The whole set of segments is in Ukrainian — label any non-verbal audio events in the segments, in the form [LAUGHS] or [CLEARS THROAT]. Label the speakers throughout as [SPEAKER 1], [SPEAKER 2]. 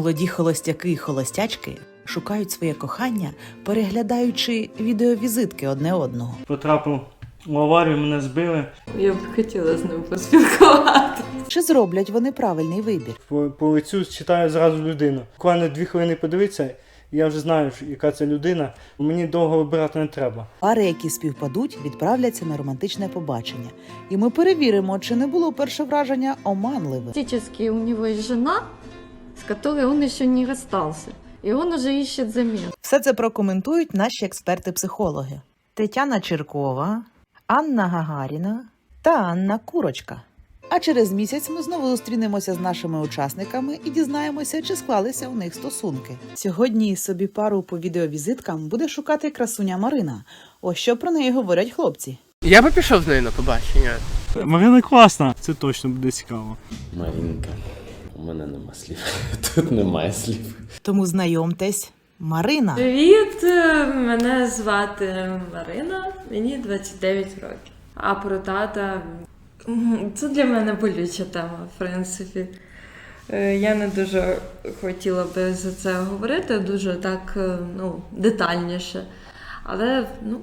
[SPEAKER 1] Молоді холостяки і холостячки шукають своє кохання, переглядаючи відеовізитки одне одного.
[SPEAKER 2] Потрапив в аварію, мене збили.
[SPEAKER 3] Я б хотіла з ним поспілкувати.
[SPEAKER 1] Чи зроблять вони правильний вибір?
[SPEAKER 2] По, по лицю читаю зразу людину. Буквально дві хвилини подивитися, я вже знаю, яка це людина. Мені довго вибирати не треба.
[SPEAKER 1] Пари, які співпадуть, відправляться на романтичне побачення, і ми перевіримо, чи не було перше враження оманливе.
[SPEAKER 3] Фактически у него есть жена, с которой он еще не расстался. И он уже ищет замену.
[SPEAKER 1] Все це прокоментують наші експерти-психологи: Тетяна Черкова, Анна Гагаріна та Анна Курочка. А через місяць ми знову зустрінемося з нашими учасниками і дізнаємося, чи склалися у них стосунки. Сьогодні собі пару по відеовізиткам буде шукати красуня Марина. Ось що про неї говорять хлопці.
[SPEAKER 4] Я би пішов з нею на побачення.
[SPEAKER 2] Марина класна, це точно буде цікаво.
[SPEAKER 5] Марінка. У мене нема слів. [LAUGHS] Тут немає слів.
[SPEAKER 1] Тому знайомтесь, Марина.
[SPEAKER 3] Привіт, е, мене звати Марина, мені 29 років. А про тата це для мене болюча тема, в принципі. Е, Я не дуже хотіла би за це говорити, дуже так е, ну, детальніше. Але ну,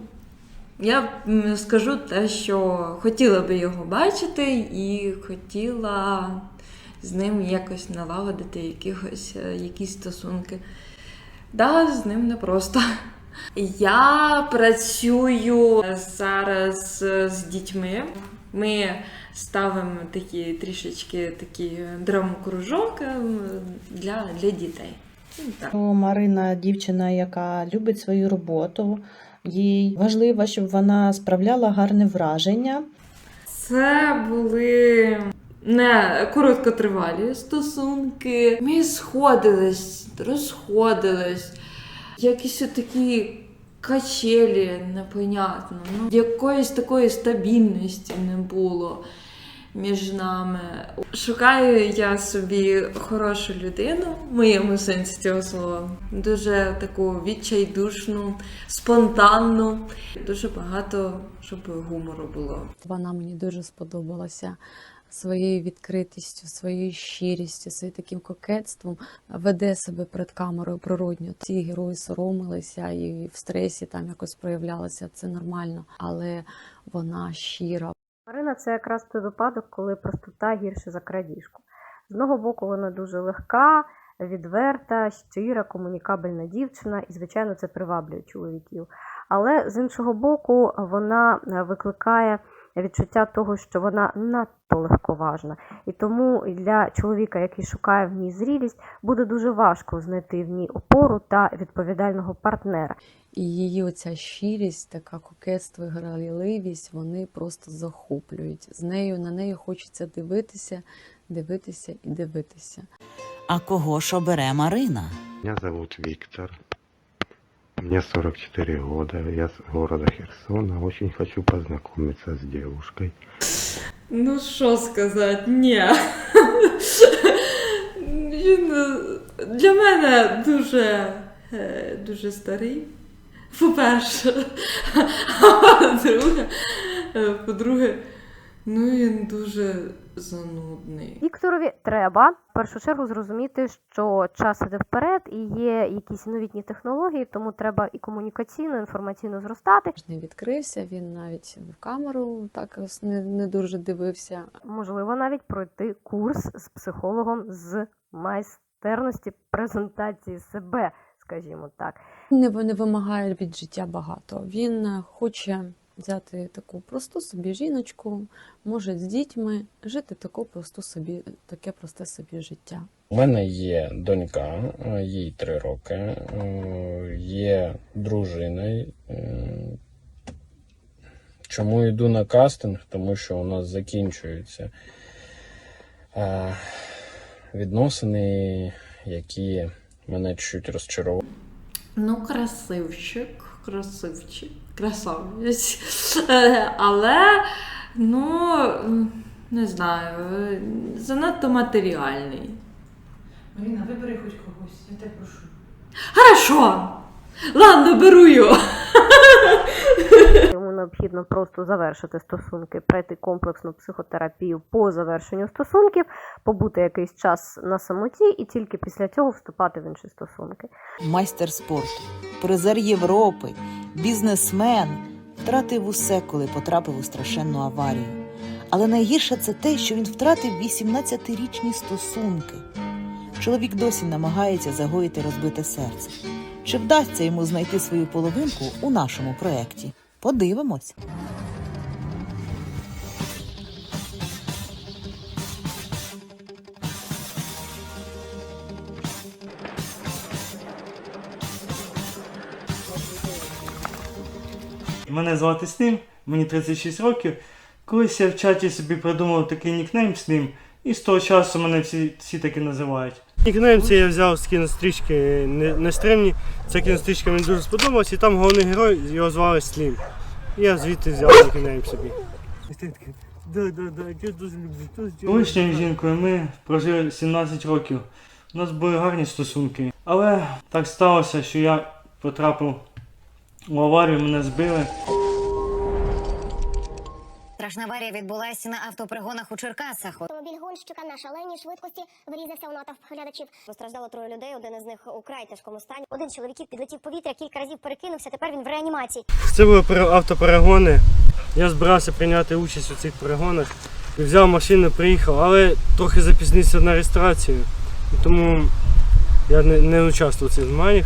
[SPEAKER 3] я скажу те, що хотіла би його бачити і хотіла з ним якось налагодити якихось, е, якісь стосунки. Да, з ним непросто. Я працюю зараз з дітьми. Ми ставимо такі трішечки такі драм-кружок ем, для, для дітей. Ну, так.
[SPEAKER 6] Марина дівчина, яка любить свою роботу. Їй важливо, щоб вона справляла гарне враження.
[SPEAKER 3] Це були не короткотривалі стосунки. Ми сходились, розходились. Якісь такі качелі, непонятно. Ну, якоїсь такої стабільності не було між нами. Шукаю я собі хорошу людину, в моєму сенсі цього слова. Дуже таку відчайдушну, спонтанну. Дуже багато, щоб гумору було.
[SPEAKER 7] Вона мені дуже сподобалася своєю відкритістю, своєю щирістю, своїм таким кокетством. Веде себе перед камерою природньо. Ці герої соромилися і в стресі там якось проявлялися. Це нормально, але вона щира.
[SPEAKER 8] Марина це якраз той випадок, коли простота гірше за крадіжку. З одного боку, вона дуже легка, відверта, щира, комунікабельна дівчина, і, звичайно, це приваблює чоловіків. Але з іншого боку, вона викликає відчуття того, що вона надто легковажна. І тому для чоловіка, який шукає в ній зрілість, буде дуже важко знайти в ній опору та відповідального партнера.
[SPEAKER 7] І її оця щирість, така кокетство і граліливість, вони просто захоплюють. З нею на неї хочеться дивитися, дивитися і дивитися.
[SPEAKER 1] А кого ж обере Марина?
[SPEAKER 9] Меня зовут Виктор. Мне 44 года. Я с города Херсона. Очень хочу познакомиться с девушкой.
[SPEAKER 3] Ну, що сказати, ні. Він для мене дуже, е, дуже старий. По-перше, а по-друге, е, по-друге, ну він дуже занудний.
[SPEAKER 8] Вікторові треба в першу чергу зрозуміти, що час іде вперед і є якісь новітні технології, тому треба і комунікаційно, інформаційно зростати.
[SPEAKER 7] Не відкрився, він навіть в камеру так не, не дуже дивився.
[SPEAKER 8] Можливо, навіть пройти курс з психологом з майстерності презентації себе, скажімо так.
[SPEAKER 7] Не, не вимагає від життя багато. Він хоче взяти таку просту собі жіночку, може з дітьми, жити таку просту собі, таке просте собі життя.
[SPEAKER 5] У мене є донька, е, їй три роки, е, є дружина. е, Чому йду на кастинг? Тому що у нас закінчуються відносини, які мене чуть розчарували.
[SPEAKER 3] Ну, красивчик, красивчик, красавець. Е, Але, ну, не знаю, занадто матеріальний.
[SPEAKER 10] Маріна, вибери хоч когось, я тебе прошу.
[SPEAKER 3] Хорошо! Ладно, беру його.
[SPEAKER 8] Йому необхідно просто завершити стосунки, пройти комплексну психотерапію по завершенню стосунків, побути якийсь час на самоті і тільки після цього вступати в інші стосунки.
[SPEAKER 1] майстер спорту, призер Європи, бізнесмен втратив усе, коли потрапив у страшенну аварію. Але найгірше це те, що він втратив 18-річні стосунки. Чоловік досі намагається загоїти розбите серце. Чи вдасться йому знайти свою половинку у нашому проєкті? Подивимось.
[SPEAKER 2] Мене звати Слім, мені 36 років. Колись я в чаті собі придумав такий нікнейм Слім, і з того часу мене всі, всі таки називають. Нікнейм це я взяв з кінострічки не- нестримні. Ця кінострічка мені дуже сподобалась, і там головний герой його звали Слім. І я звідти взяв нікнейм собі. Колишньою жінкою ми прожили 17 років. У нас були гарні стосунки. Але так сталося, що я потрапив у аварію, мене збили.
[SPEAKER 11] Страшна аварія відбулася на автопригонах у Черкасах.
[SPEAKER 12] Автомобіль гонщика на шаленій швидкості врізався у натовп глядачів. Постраждало троє людей, один із них у край тяжкому стані. Один чоловіків підлетів повітря, кілька разів перекинувся. Тепер він в реанімації.
[SPEAKER 2] Це були автоперегони. Я збирався прийняти участь у цих перегонах. І взяв машину, приїхав, але трохи запізнився на реєстрацію. Тому я не, не участвував в цих змаганнях.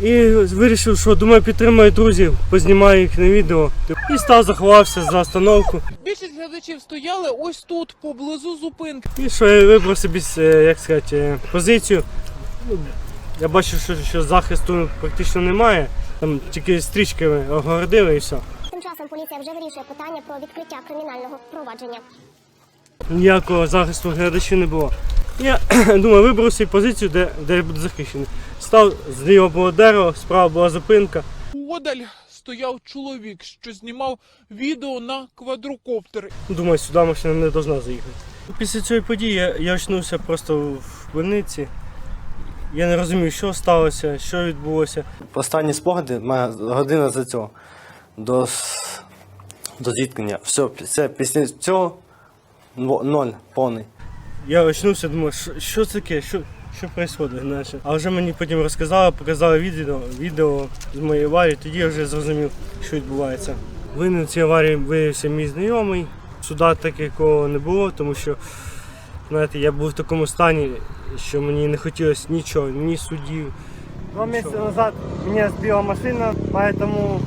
[SPEAKER 2] І вирішив, що думаю, підтримаю друзів, познімаю їх на відео. І став заховався за остановку.
[SPEAKER 13] Більшість глядачів стояли ось тут, поблизу зупинки.
[SPEAKER 2] І що я вибрав собі, е, як сказати, е, позицію. Ну, Я бачив, що, що захисту практично немає. Там тільки стрічками огородили і все.
[SPEAKER 12] Тим часом поліція вже вирішує питання про відкриття кримінального провадження.
[SPEAKER 2] Ніякого захисту глядачів не було. Я [CLEARS THROAT] думаю, вибрав собі позицію, де, де я буду захищений. Став зліва було дерево, справа була зупинка.
[SPEAKER 13] Подаль стояв чоловік, що знімав відео на квадрокоптер.
[SPEAKER 2] Думаю, сюди машина не повинна заїхати. Після цієї події я, я очнувся просто в больниці. Я не розумів, що сталося, що відбулося.
[SPEAKER 14] Останні спогади, моя година за цього до, до зіткнення. Все, все, після цього ноль повний.
[SPEAKER 2] Я очнувся, думаю, що, що це таке, що, що відбувається, знаєш. А вже мені потім розказали, показали відео, відео з моєї аварії, тоді я вже зрозумів, що відбувається. Винен в цій аварії виявився мій знайомий. Суда такого не було, тому що знаєте, я був в такому стані, що мені не хотілося нічого, ні судів. Два місяці назад мене збила машина, тому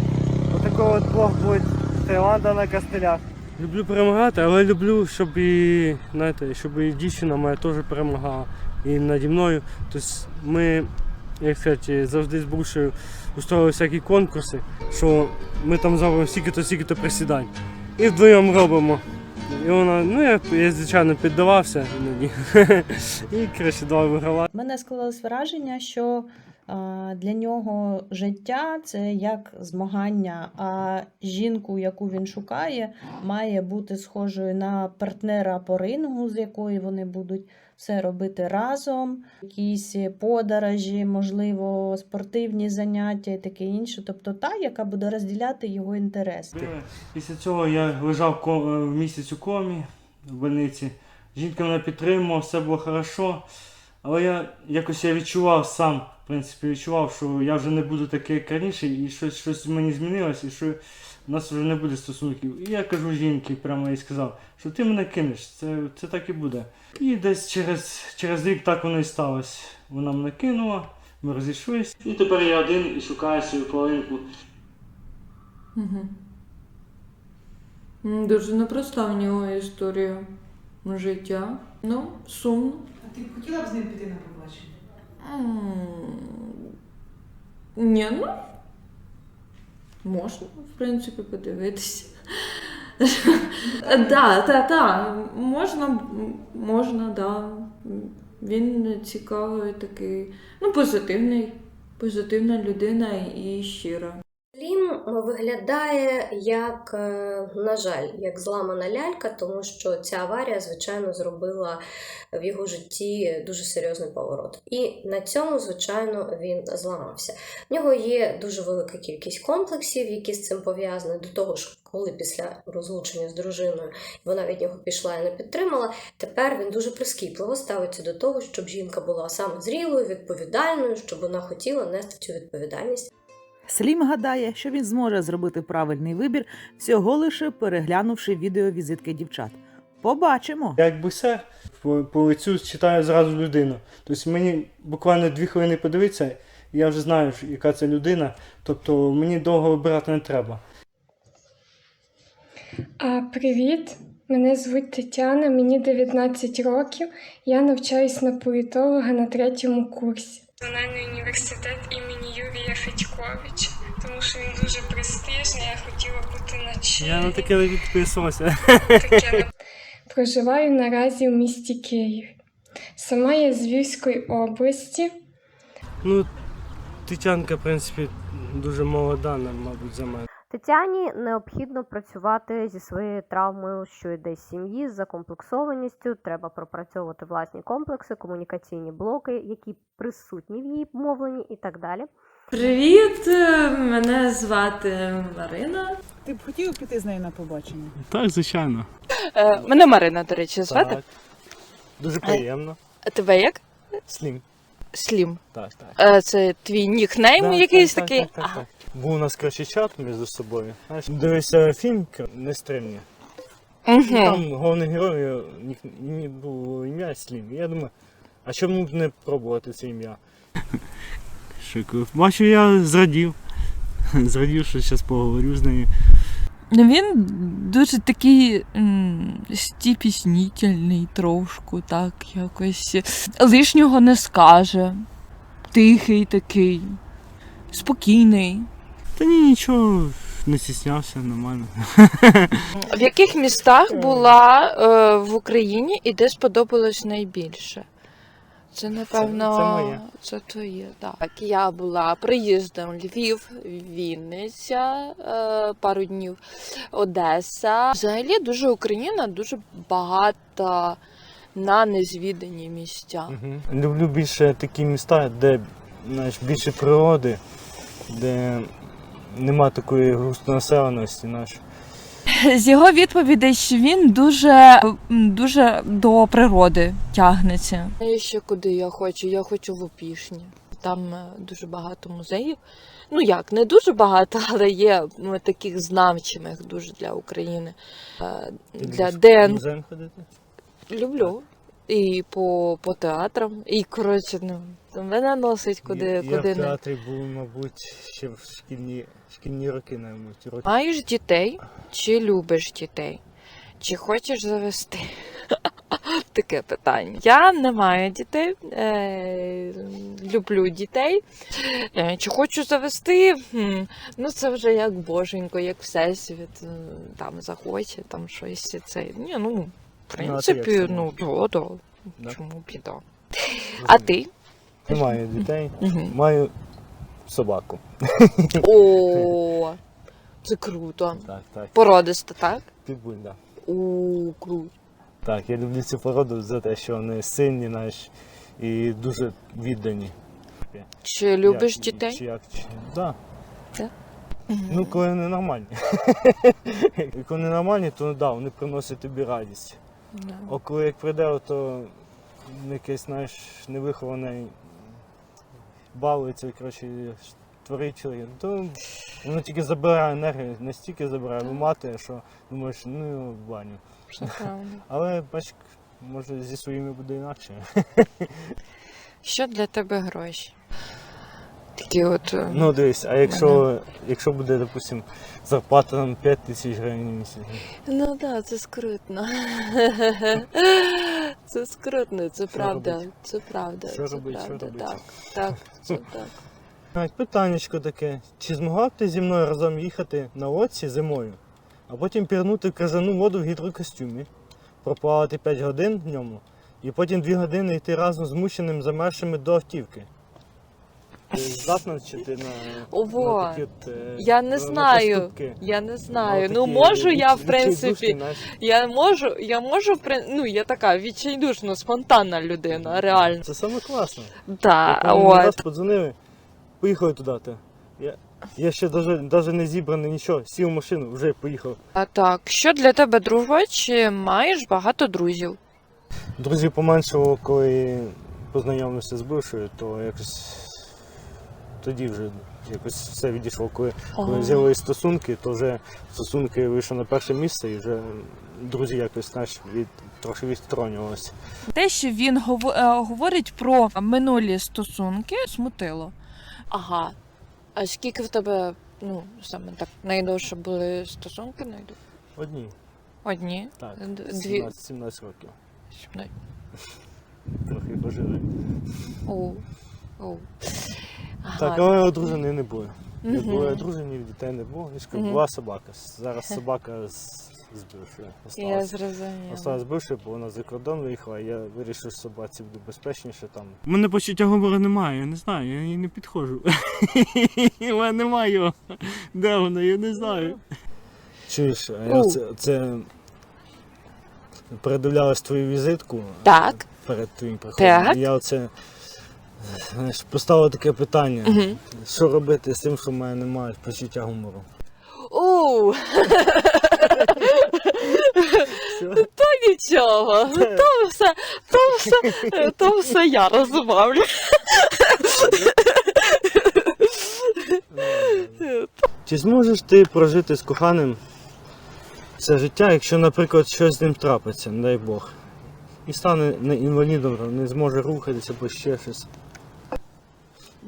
[SPEAKER 2] отакий от Бог буде Таїланда на костелях. Люблю перемагати, але люблю, щоб і, знаєте, щоб і дівчина моя теж перемагала. І наді мною. Тобто ми, як сказати, завжди з Брушею устроїли всякі конкурси, що ми там зробимо стільки-то, стільки-то присідань. І вдвоєм робимо. І вона, ну я, я звичайно піддавався іноді. [LAUGHS] І коротше, давай вигравати.
[SPEAKER 6] Мене склалось враження, що для нього життя це як змагання, а жінку, яку він шукає, має бути схожою на партнера по рингу, з якою вони будуть все робити разом, якісь подорожі, можливо, спортивні заняття і таке інше. Тобто та, яка буде розділяти його інтереси.
[SPEAKER 2] Після цього я лежав е, місяць у комі в больниці. Жінка мене підтримувала, все було хорошо. Але я якось я відчував сам, в принципі, відчував, що я вже не буду такий, як раніше, і щось, щось в мені змінилось, і що у нас вже не буде стосунків. І я кажу жінці, прямо їй сказав, що ти мене кинеш, це, це так і буде. І десь через, через рік так воно і сталося. Вона мене кинула, ми розійшлися. І тепер я один і шукаю свою половинку.
[SPEAKER 15] Угу. Дуже непроста в нього історія життя. Ну, сумно.
[SPEAKER 13] Ти б хотіла б з ним піти на побачення?
[SPEAKER 15] Ні, ну. Можна, в принципі, подивитися. Да, та, та, можна, можна, да. Він цікавий такий, ну, позитивний, позитивна людина і щира.
[SPEAKER 12] Лін
[SPEAKER 16] виглядає як, е, на жаль, як зламана лялька, тому що ця аварія, звичайно, зробила в його житті дуже серйозний поворот. І на цьому, звичайно, він зламався. В нього є дуже велика кількість комплексів, які з цим пов'язані. До того ж, коли після розлучення з дружиною вона від нього пішла і не підтримала, тепер він дуже прискіпливо ставиться до того, щоб жінка була саме зрілою, відповідальною, щоб вона хотіла нести цю відповідальність.
[SPEAKER 1] Слім гадає, що він зможе зробити правильний вибір, всього лише переглянувши відеовізитки дівчат. Побачимо.
[SPEAKER 2] Як боксер, по, по лицю читаю зразу людину. Тобто мені буквально дві хвилини подивитися, і я вже знаю, яка це людина. Тобто мені довго вибирати не треба.
[SPEAKER 17] А, привіт, мене звуть Тетяна, мені 19 років. Я навчаюсь на політолога на третьому курсі. Національний університет імені Юрія Федьковича, тому що він дуже престижний, я хотіла бути на чилі.
[SPEAKER 2] Я на таке не відписувалася.
[SPEAKER 17] Таке. [LAUGHS] Проживаю наразі в місті Київ. Сама я з Львівської області.
[SPEAKER 2] Ну, Тетянка, в принципі, дуже молода, мабуть, за мене.
[SPEAKER 8] Тетяні необхідно працювати зі своєю травмою, що йде з сім'ї, з закомплексованістю. Треба пропрацьовувати власні комплекси, комунікаційні блоки, які присутні в її мовленні і так далі.
[SPEAKER 15] Привіт! е, Мене звати Марина.
[SPEAKER 1] Ти б хотів піти з нею на побачення?
[SPEAKER 2] Так, звичайно.
[SPEAKER 3] Е, мене Марина, до речі, звати.
[SPEAKER 2] Так. Дуже приємно.
[SPEAKER 3] А тебе як?
[SPEAKER 2] Слім.
[SPEAKER 3] Слім.
[SPEAKER 2] Так, так.
[SPEAKER 3] Е, це твій нікнейм
[SPEAKER 2] Так,
[SPEAKER 3] якийсь
[SPEAKER 2] так,
[SPEAKER 3] такий.
[SPEAKER 2] Так, так, так, так. Був у нас коротше, чат між собою. Знаєш, дивився фільм Нестримні.
[SPEAKER 3] Мгм.
[SPEAKER 2] Там головний герой нік- ні- було ім'я Слім. І я думаю, а чому б не пробувати це ім'я? Шикую. Бачу, я зрадів. [LAUGHS] Зрадів, що зараз поговорю з нею.
[SPEAKER 18] Ну, він дуже такий м, стіпіснітельний трошку, так якось лишнього не скаже. Тихий такий, спокійний.
[SPEAKER 2] Та ні, нічого, не стіснявся, нормально.
[SPEAKER 3] В яких містах була е, в Україні і де сподобалось найбільше? Це, напевно,
[SPEAKER 2] це моє.
[SPEAKER 3] це твоє, так. Я була приїздом Львів, Вінниця, е, пару днів Одеса. Взагалі дуже Україна дуже багата на незвідані місця.
[SPEAKER 2] Мгм. Люблю більше такі міста, де знаєш, більше природи, де нема такої густонаселеності. Знаєш. [LAUGHS]
[SPEAKER 18] З його відповідей, що він дуже, дуже до природи тягнеться.
[SPEAKER 3] І ще куди я хочу? Я хочу в Опішні. Там е, дуже багато музеїв. Ну як, не дуже багато, [LAUGHS] але є ну, таких значимих дуже для України. Е, Для
[SPEAKER 2] музеєм ходити?
[SPEAKER 3] люблю. І по, по театрам. І коротше, ну, мене носить куди,
[SPEAKER 2] я,
[SPEAKER 3] куди
[SPEAKER 2] я в
[SPEAKER 3] не.
[SPEAKER 2] театрі був, мабуть, ще в шкільні, шкільні роки, мабуть. Роки.
[SPEAKER 3] Маєш дітей чи любиш дітей? Чи хочеш завести? [LAUGHS] Таке питання. Я не маю дітей, е, люблю дітей. Е, чи хочу завести? Хм, ну це вже як боженько, як всесвіт е, там захоче, там щось це. Ні, ну, в
[SPEAKER 2] Ну,
[SPEAKER 3] принципі, ну, да, да.
[SPEAKER 2] Да?
[SPEAKER 3] Чому біда? А ти?
[SPEAKER 2] Не маю дітей,
[SPEAKER 3] Мгм.
[SPEAKER 2] маю собаку.
[SPEAKER 3] О, [LAUGHS] це круто.
[SPEAKER 2] Так, так.
[SPEAKER 3] Породиста, так?
[SPEAKER 2] Підбуль, так.
[SPEAKER 3] О, круто.
[SPEAKER 2] Так, я люблю цю породу за те, що вони сильні, знаєш, і дуже віддані.
[SPEAKER 3] Чи любиш
[SPEAKER 2] Як-
[SPEAKER 3] дітей?
[SPEAKER 2] Чи як? Чи... Да.
[SPEAKER 3] Так?
[SPEAKER 2] Ну, коли вони нормальні. [LAUGHS] коли вони нормальні, то да, вони приносять тобі радість.
[SPEAKER 3] Да.
[SPEAKER 2] А коли як прийде, то якийсь, знаєш, невихований балується, коротше, творить чоловік, то воно тільки забирає енергію, настільки забирає вимати, що думаєш, ну його в баню. [LAUGHS] Але бач, може зі своїми буде інакше. [LAUGHS]
[SPEAKER 3] Що для тебе гроші? Такі от. е,
[SPEAKER 2] Ну дивись, а якщо, якщо буде, допустим, зарплата там 5 тисяч гривень в місяць.
[SPEAKER 3] Ну так, да, це скрутно. [LAUGHS] Це скрутно, це
[SPEAKER 2] Що
[SPEAKER 3] правда.
[SPEAKER 2] робить?
[SPEAKER 3] Це правда.
[SPEAKER 2] Що
[SPEAKER 3] це
[SPEAKER 2] робить, що
[SPEAKER 3] правда.
[SPEAKER 2] робить?
[SPEAKER 3] Так, так, це [LAUGHS] так.
[SPEAKER 2] Навіть питаннячко таке. Чи змогла б ти зі мною разом їхати на лодці зимою, а потім пірнути в крижану воду в гідрокостюмі, проплавати 5 годин в ньому, і потім 2 години йти разом з мученим замершими до автівки? [LAUGHS] Здатна чи ти на,
[SPEAKER 3] Ого.
[SPEAKER 2] на такі от, е,
[SPEAKER 3] Я не
[SPEAKER 2] на
[SPEAKER 3] знаю.
[SPEAKER 2] поступки?
[SPEAKER 3] Я не знаю.
[SPEAKER 2] Ну, такі
[SPEAKER 3] можу я, в
[SPEAKER 2] відчайдушні,
[SPEAKER 3] принципі.
[SPEAKER 2] знаєш.
[SPEAKER 3] Я можу, я можу, в прин- ну, я така відчайдушна, спонтанна людина, реально.
[SPEAKER 2] Це саме класно.
[SPEAKER 3] Так,
[SPEAKER 2] Як мені раз
[SPEAKER 3] от.
[SPEAKER 2] подзвонили, поїхали туди. Ти. Я, я ще навіть не зібраний нічого, сів в машину, вже поїхав.
[SPEAKER 3] А так, що для тебе дружба? Чи маєш багато друзів?
[SPEAKER 2] Друзів поменшало, коли познайомився з бившою, то якось тоді вже якось все відійшло. Коли, коли
[SPEAKER 3] Ага.
[SPEAKER 2] з'явились стосунки, то вже стосунки вийшли на перше місце і вже друзі якось знаєш, від, трохи відсторонювалися.
[SPEAKER 18] Те, що він гово- е, говорить про минулі стосунки, смутило.
[SPEAKER 3] Ага. А скільки в тебе, ну, саме так, найдовше були стосунки найду?
[SPEAKER 2] Одні.
[SPEAKER 3] Одні?
[SPEAKER 2] Так,
[SPEAKER 3] Д- Дві.
[SPEAKER 2] 17, 17 років.
[SPEAKER 3] Сімнадцять.
[SPEAKER 2] Трохи пожили.
[SPEAKER 3] Оу. Оу.
[SPEAKER 2] Так, але одружений не були. Не були одружені, дітей не було. І була собака. Зараз собака з, з бившою.
[SPEAKER 3] Я зрозуміла.
[SPEAKER 2] Осталась бившою, бо вона за кордон виїхала, я вирішив, що собаці буде безпечніше там. У мене почуття гумору немає, я не знаю, я їй не підходжу. [LAUGHS] У мене немає його. Де воно, я не знаю. Чуєш, а я це, це передивлялась твою візитку
[SPEAKER 3] Так.
[SPEAKER 2] перед твоїм приходом.
[SPEAKER 3] Так.
[SPEAKER 2] Я оце знаєш, поставив таке питання.
[SPEAKER 3] Мгм.
[SPEAKER 2] Що робити з тим, що в мене немає почуття гумору?
[SPEAKER 3] Оу. То нічого. То все, то все, то все я розбавлю.
[SPEAKER 2] Чи зможеш ти прожити з коханим це життя, якщо, наприклад, щось з ним трапиться, не дай Бог, і стане не інвалідом, там, не зможе рухатися або ще щось.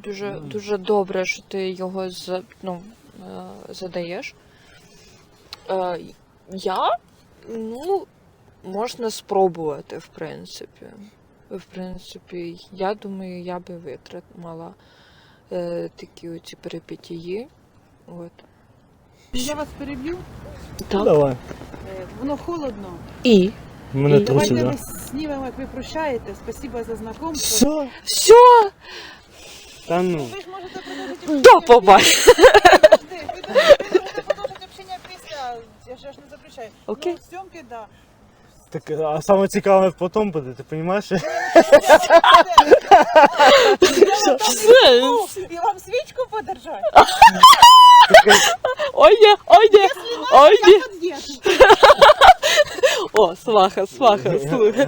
[SPEAKER 3] Дуже, дуже добре, що ти його за, ну, е, задаєш. Е, я, ну, можна спробувати, в принципі. В принципі, я думаю, я би витримала е, такі оці перипетії. От.
[SPEAKER 1] Я вас переб'ю.
[SPEAKER 3] Так.
[SPEAKER 2] Давай.
[SPEAKER 1] Е, Воно холодно.
[SPEAKER 3] І?
[SPEAKER 2] Мене
[SPEAKER 3] І?
[SPEAKER 2] трусить,
[SPEAKER 1] Давайте
[SPEAKER 2] да?
[SPEAKER 1] ми знімемо, як ви прощаєте. Спасибо за знакомство.
[SPEAKER 2] Що?
[SPEAKER 3] Все!
[SPEAKER 2] Та ну.
[SPEAKER 1] Ви ж можете продовжити
[SPEAKER 3] До побачення!
[SPEAKER 1] общення після. Я ж ж не запрещаю.
[SPEAKER 3] Окей.
[SPEAKER 1] Ну, зйомки, да.
[SPEAKER 2] Так, а саме цікаве потім буде, ти розумієш?
[SPEAKER 1] Ну, І вам свічку подержати.
[SPEAKER 3] Ой, ой, ні, ой, ні. О, сваха, сваха, слухай.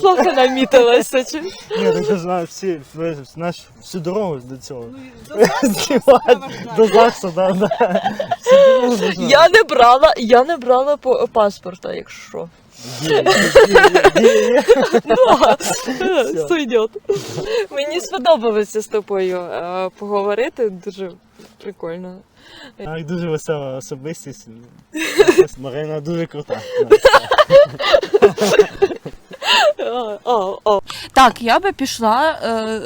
[SPEAKER 3] Сваха намітилася. чи?
[SPEAKER 2] Ні, так я знаю всі, ви знаєш, всю дорогу до цього.
[SPEAKER 1] до [LAUGHS]
[SPEAKER 2] Знімати. До ЗАГСу, да, да. Всю дорогу до ЗАГСу.
[SPEAKER 3] Я не брала, я не брала по паспорта, якщо.
[SPEAKER 2] Є, є, є, є.
[SPEAKER 3] Да, [LAUGHS] Сойдет. Мені сподобалося з тобою е, поговорити, дуже прикольно.
[SPEAKER 2] Так, дуже весела особистість. Марина дуже крута.
[SPEAKER 3] О, о, о.
[SPEAKER 18] Так, я би пішла е,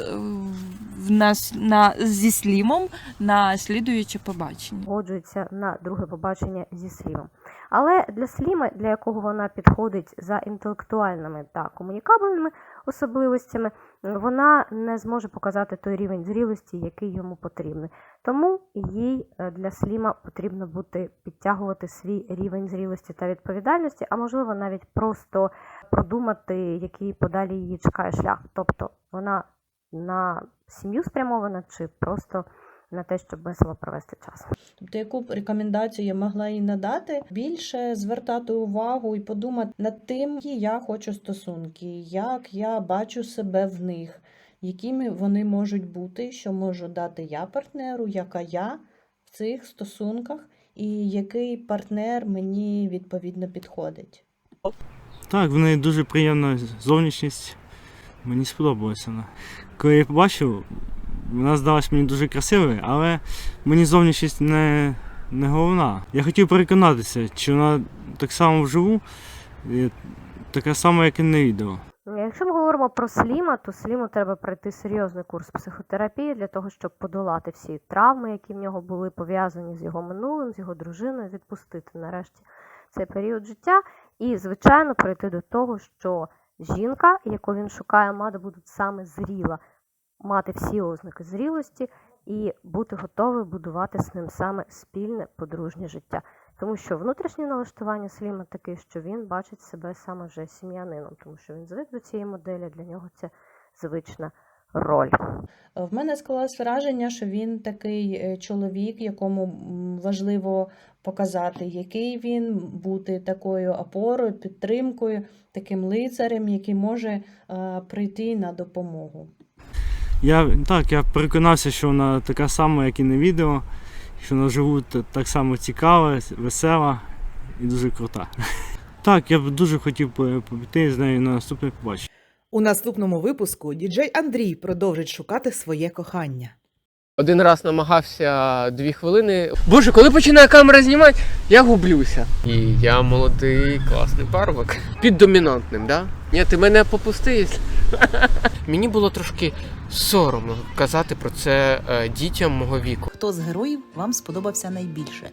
[SPEAKER 18] в нас на зі слімом на слідуюче побачення.
[SPEAKER 8] погоджується на друге побачення зі Слімом. Але для Сліма, для якого вона підходить за інтелектуальними та комунікабельними особливостями, вона не зможе показати той рівень зрілості, який йому потрібний. Тому їй е, для Сліма потрібно бути підтягувати свій рівень зрілості та відповідальності, а можливо навіть просто продумати, який подалі її чекає шлях. Тобто вона на сім'ю спрямована чи просто на те, щоб весело провести час.
[SPEAKER 6] Тобто, яку б рекомендацію я могла їй надати, більше звертати увагу і подумати над тим, які я хочу стосунки, як я бачу себе в них, якими вони можуть бути, що можу дати я партнеру, яка я в цих стосунках, і який партнер мені відповідно підходить.
[SPEAKER 2] Так, в неї дуже приємна зовнішність. Мені сподобалося вона. Коли я побачив, вона здалась мені дуже красивою, але мені зовнішність не, не головна. Я хотів переконатися, чи вона так само вживу, така сама, як і на відео.
[SPEAKER 8] Якщо ми говоримо про Сліма, то Сліму треба пройти серйозний курс психотерапії для того, щоб подолати всі травми, які в нього були пов'язані з його минулим, з його дружиною, відпустити нарешті цей період життя і, звичайно, прийти до того, що жінка, яку він шукає, має бути саме зріла, мати всі ознаки зрілості і бути готовий будувати з ним саме спільне подружнє життя. Тому що внутрішнє налаштування Сліма таке, що він бачить себе саме вже сім'янином, тому що він звик до цієї моделі, для нього це звична роль.
[SPEAKER 6] В мене склалось враження, що він такий е, чоловік, якому важливо показати, який він, бути такою опорою, підтримкою, таким лицарем, який може е, прийти на допомогу.
[SPEAKER 2] Я так, я переконався, що вона така сама, як і на відео, що вона живуть так само цікава, весела і дуже крута. [LAUGHS] Так, я б дуже хотів по- піти з нею на наступне побачення.
[SPEAKER 1] У наступному випуску діджей Андрій продовжить шукати своє кохання.
[SPEAKER 4] Один раз намагався дві хвилини. Боже, коли починає камера знімати, я гублюся. І я молодий, класний парубок. Під домінантним, да? Ні, ти мене попусти. якщо- [LAUGHS] Мені було трошки соромно казати про це е, дітям мого віку.
[SPEAKER 1] Хто з героїв вам сподобався найбільше?